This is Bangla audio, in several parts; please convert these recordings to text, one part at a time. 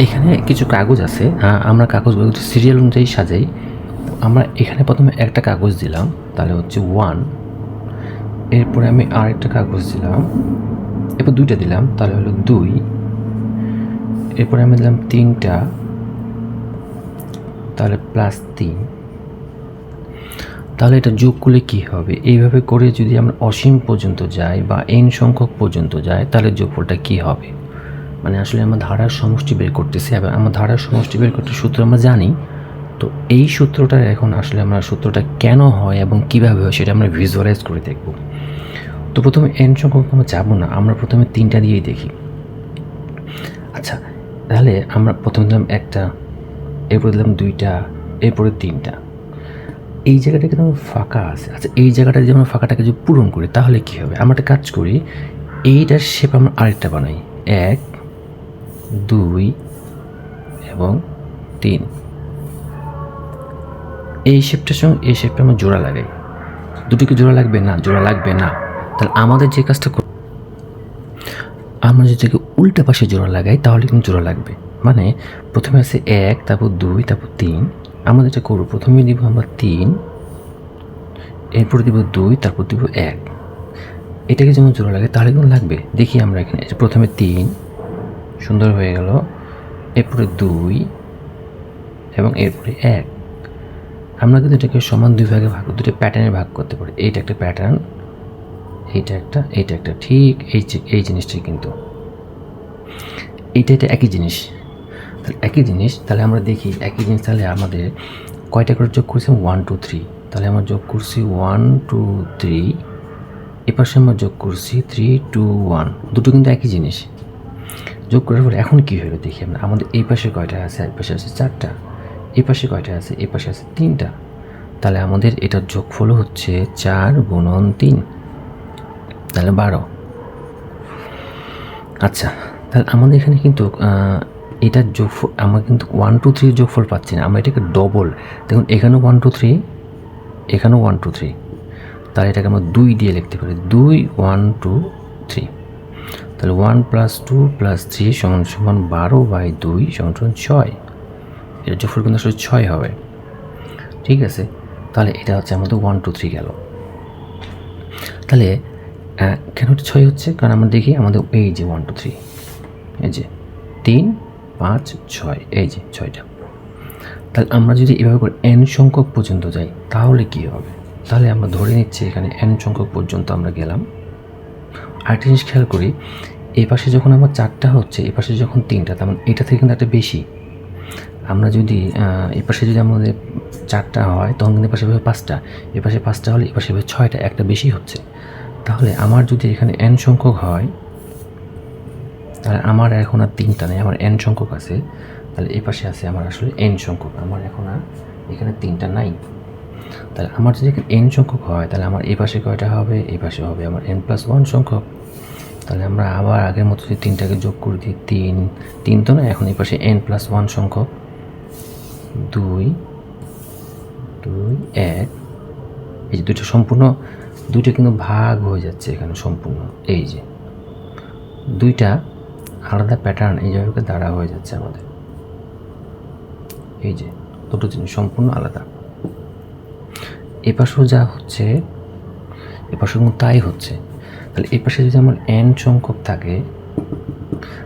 এখানে কিছু কাগজ আছে। আমরা কাগজগুলো সিরিয়াল অনুযায়ী সাজাই। আমরা এখানে প্রথমে একটা কাগজ দিলাম, তাহলে হচ্ছে ওয়ান এরপরে আমি আরেকটা কাগজ দিলাম। এরপর দুইটা দিলাম, তাহলে হলো দুই। এরপরে আমি দিলাম তিনটা। তাহলে প্লাস তিন। তাহলে এটা যোগ করলে কী হবে? এইভাবে করে যদি আমরা অসীম পর্যন্ত যাই বা এন সংখ্যক পর্যন্ত যাই, তাহলে যোগফলটা কী হবে? মানে আসলে আমার ধারার সমষ্টি বের করতেছি এবং আমার ধারার সমষ্টি বের করতে সূত্র আমরা জানি। তো এই সূত্রটা এখন আসলে আমরা সূত্রটা কেন হয় এবং কীভাবে হয় সেটা আমরা ভিজুয়ালাইজ করে দেখব। তো প্রথমে এন সংখ্যক আমরা যাব না, আমরা প্রথমে তিনটা দিয়েই দেখি। আচ্ছা তাহলে আমরা প্রথমে দিলাম একটা, এরপরে দিলাম দুইটা, এরপরে তিনটা। এই জায়গাটা কিন্তু আমার ফাঁকা আছে। আচ্ছা এই জায়গাটা যদি আমরা ফাঁকাটাকে যদি পূরণ করি, তাহলে কী হবে? আমরা একটা কাজ করি, এইটার শেপ আমরা আরেকটা বানাই। এক দুই এবং তিন। এই শেপটার সঙ্গে এই শেপটা আমরা জোড়া লাগাই দুটোকে জোড়া লাগবে? না, জোড়া লাগবে না। তাহলে আমাদের যে কাজটা আমরা যদি উল্টা পাশে জোড়া লাগাই, তাহলে কিন্তু জোড়া লাগবে। মানে প্রথমে আছে এক, তারপর দুই, তারপর তিন। আমাদের যেটা করব, প্রথমে দিব আমরা তিন, এরপর দিব দুই, তারপর দিব এক। এটাকে যেমন জোড়া লাগে, তাহলে কিন্তু লাগবে। দেখি আমরা এখানে প্রথমে তিন সুন্দর হয়ে গেল। এরপরে দুই এবং এরপরে এক। আমরা কিন্তু এটাকে সমান দুই ভাগে ভাগ, দুটো প্যাটার্নে ভাগ করতে পারি। এইটা একটা প্যাটার্ন এইটা একটা এইটা একটা। ঠিক এই এই জিনিসটাই কিন্তু। এইটা এটা একই জিনিস। তাহলে একই জিনিস, তাহলে আমরা দেখি একই জিনিস, তাহলে আমাদের কয়টা করে যোগ করছি? ওয়ান টু থ্রি তাহলে আমরা যোগ করছি ওয়ান টু থ্রি এপাশে আমরা যোগ করছি থ্রি টু ওয়ান দুটো কিন্তু একই জিনিস। যোগ করার পরে এখন কী হলো দেখি আমরা। আমাদের এই পাশে কয়টা আছে? এই পাশে আছে চারটা। এই পাশে কয়টা আছে? এই পাশে আছে তিনটা। তাহলে আমাদের এটার যোগফল হচ্ছে চার গুণন তিন। তাহলে বারো। আচ্ছা তাহলে আমাদের এখানে কিন্তু এটার যোগফল, আমরা কিন্তু ওয়ান টু থ্রির যোগফল পাচ্ছি না। আমরা এটাকে ডবল দেখুন, এখানেও ওয়ান টু থ্রি এখানেও ওয়ান টু থ্রি তাহলে এটাকে আমরা দুই দিয়ে লিখতে পারি। দুই ওয়ান টু থ্রি তাহলে one plus two plus three সমান সমান বারো বাই দুই সমান সমান ছয়। এটা যোগফল কিন্তু আসলে ছয় হবে। ঠিক আছে? তাহলে এটা হচ্ছে আমাদের ওয়ান টু থ্রি গেল। তাহলে কেন ছয় হচ্ছে? কারণ আমরা দেখি আমাদের এই যে ওয়ান টু থ্রি এই যে তিন, পাঁচ, ছয়, এই যে ছয়টা। তাহলে আমরা যদি এভাবে করে এন সংখ্যক পর্যন্ত যাই, তাহলে কি হবে? তাহলে আমরা ধরে নিচ্ছি এখানে এন সংখ্যক পর্যন্ত আমরা গেলাম। আরেকটা জিনিস খেয়াল করি এই পাশে যখন আমার চারটা হচ্ছে এই পাশে যখন তিনটা তেমন এটা থেকে কিন্তু একটা বেশি। আমরা যদি এই পাশে যদি আমাদের চারটা হয়, তখন কিন্তু এপাশে হবে পাঁচটা, এ পাশে পাঁচটা হলে এ পাশে ছয়টা, একটা বেশি হচ্ছে। তাহলে আমার যদি এখানে এন সংখ্যক হয়, তাহলে আমার এখন আর তিনটা নেই, আমার এন সংখ্যক আছে, তাহলে এই পাশে আছে আমার আসলে এন সংখ্যক, আমার এখন আর এখানে তিনটা নাই। তাহলে আমার যদি এন সংখ্যক হয়, তাহলে আমার এই পাশে কয়টা হবে? এই পাশে হবে আমার এন প্লাস ওয়ান সংখ্যক। তাহলে আমরা আবার আগের মতো যদি তিনটাকে যোগ করে দিই, তিন তিন তো না, এখন এই পাশে এন প্লাস ওয়ান সংখ্যক। দুই দুই, এক। এই যে দুটো সম্পূর্ণ, দুইটা কিন্তু ভাগ হয়ে যাচ্ছে এখানে সম্পূর্ণ। এই যে, দুইটা আলাদা প্যাটার্ন এই জায়গাকে দাঁড়া হয়ে যাচ্ছে আমাদের। এই যে, দুটো জিনিস সম্পূর্ণ আলাদা। এপাশেও যা হচ্ছে, এপাশেও কিন্তু তাই হচ্ছে। তাহলে এপাশে যদি আমার এন সংখ্যক থাকে,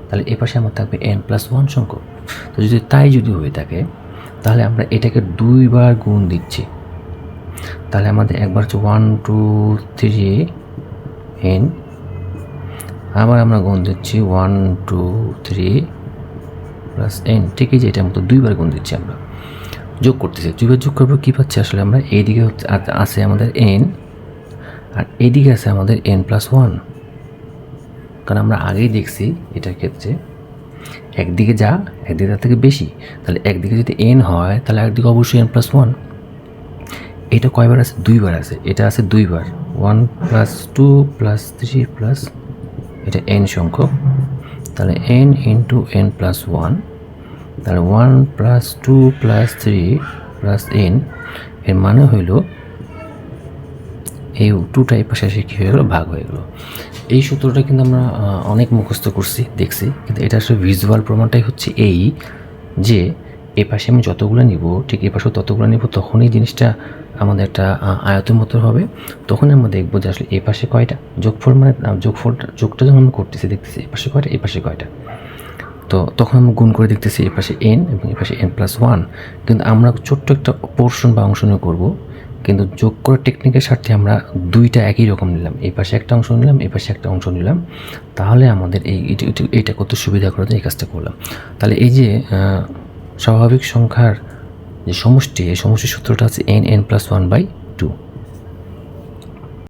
তাহলে এপাশে আমার থাকবে এন প্লাস ওয়ান সংখ্যক। তো যদি তাই যদি হয়ে থাকে, তাহলে আমরা এটাকে দুইবার গুণ দিচ্ছি। তাহলে আমাদের একবার হচ্ছে ওয়ান টু থ্রি এন আবার আমরা গুণ দিচ্ছি one two three plus N ঠিকই যে এটার মতো দুইবার গুণ দিচ্ছি আমরা। যোগ করতেছি। দুইবার যোগ করব, কী পাচ্ছি? আসলে আমরা এইদিকে হচ্ছে আছে আমাদের এন আর এদিকে আছে আমাদের এন প্লাস ওয়ান কারণ আমরা আগেই দেখছি এটার ক্ষেত্রে একদিকে যা, একদিকে তার থেকে বেশি। তাহলে একদিকে যদি এন হয়, তাহলে একদিকে অবশ্যই এন প্লাস ওয়ান এটা কয়বার আছে? দুইবার আছে। এটা আছে দুইবার। One plus two plus three plus এটা এন সংখ্যক। তাহলে N into N plus one তাহলে one plus two plus three plus N এর মানে হইল এই টুটা এই পাশে কী হয়ে গেলো? ভাগ হয়ে গেলো। এই সূত্রটা কিন্তু আমরা অনেক মুখস্থ করছি দেখছি কিন্তু এটা আসলে ভিজুয়াল প্রমাণটাই হচ্ছে এই যে এ পাশে আমি যতগুলো নিব ঠিক এ পাশেও ততগুলো নিব তখনই জিনিসটা আমাদের একটা আয়তের মতো হবে। তখন আমরা দেখব যে আসলে এ পাশে কয়টা? যোগফল মানে আহ, যোগফলটা যোগটা যখন আমরা করতেছি দেখতেছি এ পাশে কয়টা? এ পাশে কয়টা? তো তখন আমরা গুণ করে দেখতেছি এ পাশে এন এবং এ পাশে এন প্লাস ওয়ান কিন্তু আমরা ছোট্ট একটা পোর্শন বা অংশ নিয়ে করব, কিন্তু যোগ করে টেকনিকের স্বার্থে আমরা দুইটা একই রকম নিলাম। এই পাশে একটা অংশ নিলাম এই পাশে একটা অংশ নিলাম। তাহলে আমাদের এই এটা- করতে সুবিধা করে এই কাজটা করলাম। তাহলে এই যে স্বাভাবিক সংখ্যার যে সমষ্টি, এই সমষ্টির সূত্রটা আছে N N plus one by